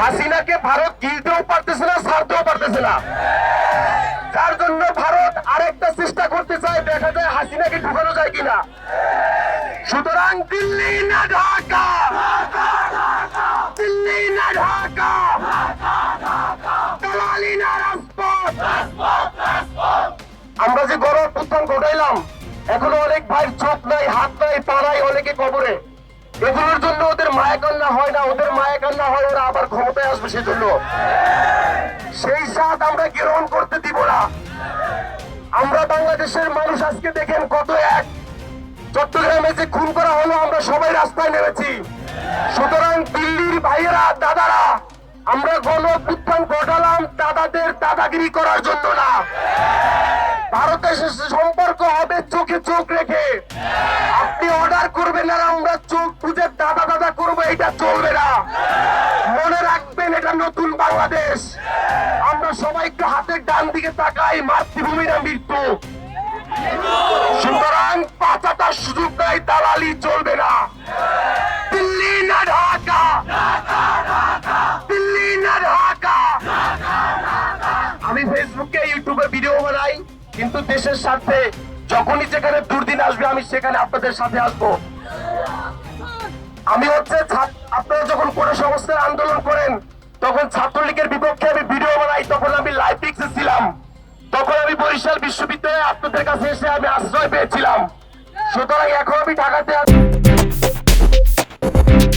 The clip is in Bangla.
হাসিনাকে ভারত গিলতেও পারতেছে না, ছাড়তেও পারতেছে না। যার জন্য ভারত আরেকটা চেষ্টা করতে চায়, দেখা যায় হাসিনাকে ঢুকানো যায় কিনা। সুতরাং দিল্লি না ঢাকা। দিল্লি না ঢাকা। দালালি না রাজপথ। আমরা যে গরম উত্থান ঘটাইলাম, এখনও অনেক ভাই চোখ নাই, হাত নাই, পা নাই, অনেকে কবরে। এগুলোর জন্য ওদের মায়া কান্না হয় না, ওদের মায়া কান্না হয়, ওরা আবার ক্ষমতায় আসবে সেজন্য। সেই সাথ আমরা গ্রহণ করতে দিব না। আমরা বাংলাদেশের মানুষ আজকে দেখেন কত এক। চট্টগ্রামে যে খুন করা হলো, আমরা সবাই রাস্তায় নেমেছি। সুতরাং দিল্লির ভাইয়েরা, দাদারা, আমরা গণ উত্থান ঘটালাম দাদাদের দাদাগিরি করার জন্য না। ভারতের সম্পর্ক হবে চোখে চোখ রেখে। আপনি অর্ডার করবেন আর আমরা চোখ বুঝে দাদা দাদা করব এটা চলবে না। মনে রাখবেন, এটা নতুন বাংলাদেশ। আমরা সবাই একটু হাতের ডান দিকে তাকাই, মাতৃভূমির মৃত্যু সুতরাং পাঁচাটার সুযোগ নাই, দালালি চলবে না। দিল্লি না ঢাকা। দিল্লি না ঢাকা। আমি ফেসবুকে, ইউটিউবে ভিডিও বানাই, কিন্তু দেশের স্বার্থে যখনই যেখানে দুর্দিন আসবে, আমি সেখানে আপনাদের সাথে আসব। আমি হচ্ছে আপনারা যখন কোন সংস্থার আন্দোলন করেন, তখন ছাত্রলীগের বিপক্ষে আমি ভিডিও বানাই, তখন আমি লাইভ ছিলাম। তখন আমি বরিশাল বিশ্ববিদ্যালয়ে আপনাদের কাছে এসে আমি আশ্রয় পেয়েছিলাম। সুতরাং এখন আমি ঢাকাতে আছি।